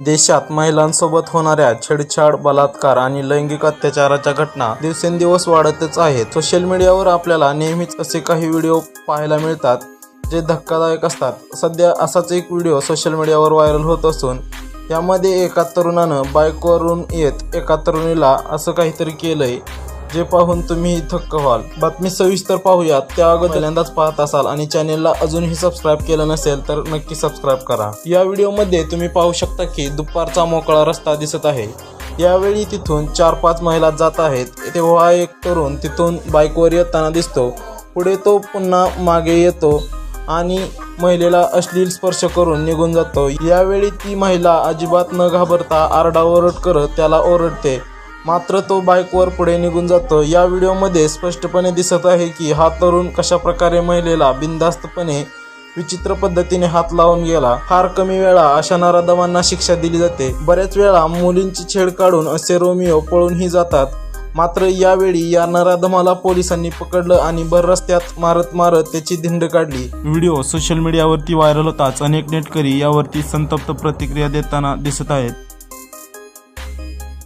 देशात महिलांसोबत होणाऱ्या छेडछाड बलात्कार आणि लैंगिक अत्याचाराच्या घटना दिवसेंदिवस वाढतच आहेत. सोशल मीडियावर आपल्याला नेहमीच असे काही व्हिडिओ पाहायला मिळतात जे धक्कादायक असतात. सध्या असाच एक व्हिडिओ सोशल मीडियावर व्हायरल होत असून यामध्ये एका तरुणानं बाईकवरून येत एका तरुणीला असं काहीतरी केलंय. जे पाहून तुम्ही थक्क व्हाल. बातमी सविस्तर पाहूयात. त्या अगोदर पहिल्यांदाच पाहत असाल आणि चॅनेलला अजूनही सबस्क्राईब केलं नसेल तर नक्की सबस्क्राईब करा. या व्हिडिओमध्ये तुम्ही पाहू शकता की दुपारचा मोकळा रस्ता दिसत आहे. यावेळी तिथून चार पाच महिला जात आहेत. तेव्हा एक तरुण तिथून बाईकवर येताना दिसतो. पुढे तो पुन्हा मागे येतो आणि महिलेला अश्लील स्पर्श करून निघून जातो. यावेळी ती महिला अजिबात न घाबरता आरडाओरड करत त्याला ओरडते. मात्र तो बाईकवर पुढे निघून जातो. या व्हिडिओमध्ये स्पष्टपणे दिसत आहे की हा तरुण कशा प्रकारे महिलेला बिनधास्तपणे विचित्र पद्धतीने हात लावून गेला. फार कमी वेळा अशा नराधमांना शिक्षा दिली जाते. बऱ्याच वेळा मुलींची छेड काढून असे रोमिओ पळूनही जातात. मात्र यावेळी या नराधमाला पोलिसांनी पकडलं आणि भर रस्त्यात मारत मारत त्याची धिंड काढली. व्हिडिओ सोशल मीडियावरती व्हायरल होताच अनेक नेटकरी यावरती संतप्त प्रतिक्रिया देताना दिसत आहेत.